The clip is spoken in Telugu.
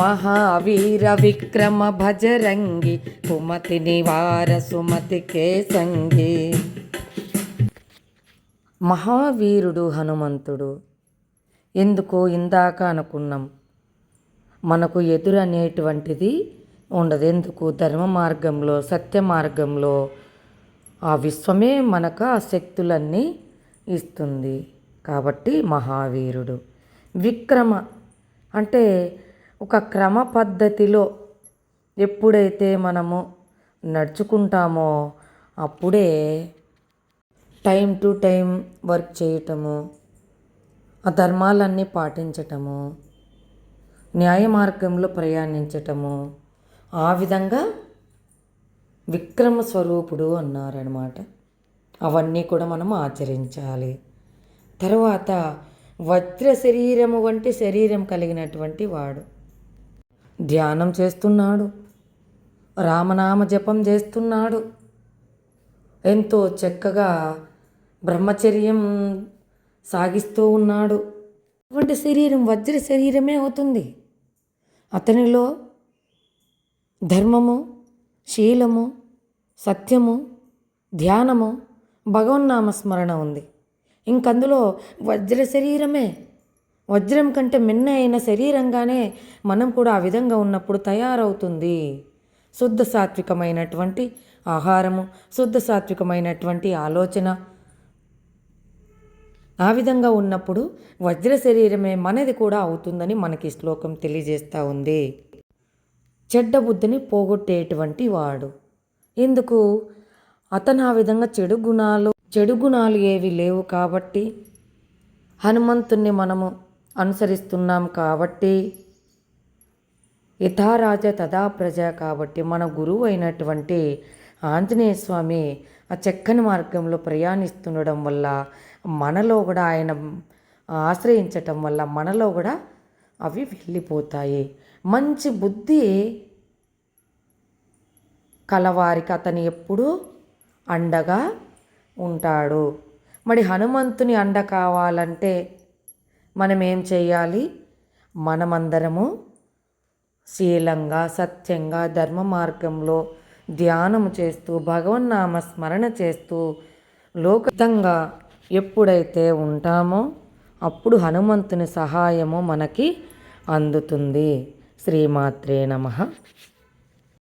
మహావీర విక్రమ భజరంగి కుమతి నివార సుమతి కేసంగి. మహావీరుడు హనుమంతుడు ఎందుకో ఇందాక అనుకున్నాం మనకు ఎదురనేటువంటిది ఉండదు. ఎందుకు? ధర్మ మార్గంలో సత్య మార్గంలో ఆ విశ్వమే మనకు ఆ శక్తులన్నీ ఇస్తుంది. కాబట్టి మహావీరుడు. విక్రమ అంటే ఒక క్రమ పద్ధతిలో ఎప్పుడైతే మనము నడుచుకుంటామో అప్పుడే టైం టు టైం వర్క్ చేయటము ఆ ధర్మాలన్నీ పాటించటము న్యాయ మార్గంలో ప్రయాణించటము ఆ విధంగా విక్రమ స్వరూపుడు అన్నారనమాట అవన్నీ కూడా మనం ఆచరించాలి. తర్వాత వజ్ర శరీరము వంటి శరీరం కలిగినటువంటి వాడు. ధ్యానం చేస్తున్నాడు. రామనామ జపం చేస్తున్నాడు. ఎంతో చక్కగా బ్రహ్మచర్యం సాగిస్తూ ఉన్నాడు. అటువంటి శరీరం వజ్ర శరీరమే అవుతుంది. అతనిలో ధర్మము శీలము సత్యము ధ్యానము భగవన్నామస్మరణ ఉంది. ఇంకందులో వజ్ర శరీరమే వజ్రం కంటే మిన్న అయిన శరీరంగానే మనం కూడా ఆ విధంగా ఉన్నప్పుడు తయారవుతుంది. శుద్ధ సాత్వికమైనటువంటి ఆహారము శుద్ధ సాత్వికమైనటువంటి ఆలోచన. ఆ విధంగా ఉన్నప్పుడు వజ్ర శరీరమే మనది కూడా అవుతుందని మనకి శ్లోకం తెలియజేస్తూ ఉంది. చెడ్డ బుద్ధిని పోగొట్టేటువంటి వాడు. ఎందుకు అతను ఆ విధంగా చెడు గుణాలు చెడు గుణాలు ఏవి లేవు కాబట్టి హనుమంతుణ్ణి మనము అనుసరిస్తున్నాం కాబట్టి యథారాజ తదా ప్రజ కాబట్టి మన గురువు అయినటువంటి ఆంజనేయ స్వామి ఆ చక్కని మార్గంలో ప్రయాణిస్తుండడం వల్ల మనలో కూడా ఆయన ఆశ్రయించటం వల్ల మనలో కూడా అవి వెళ్ళిపోతాయి. మంచి బుద్ధి కలవారికి అతను ఎప్పుడూ అండగా ఉంటాడు. మరి హనుమంతుని అండ కావాలంటే మనం ఏం చేయాలి? మనమందరము శీలంగా సత్యంగా ధర్మ మార్గంలో ధ్యానం చేస్తూ భగవన్నామ స్మరణ చేస్తూ లోకితంగా ఎప్పుడైతే ఉంటామో అప్పుడు హనుమంతుని సహాయము మనకి అందుతుంది. శ్రీమాత్రే నమ.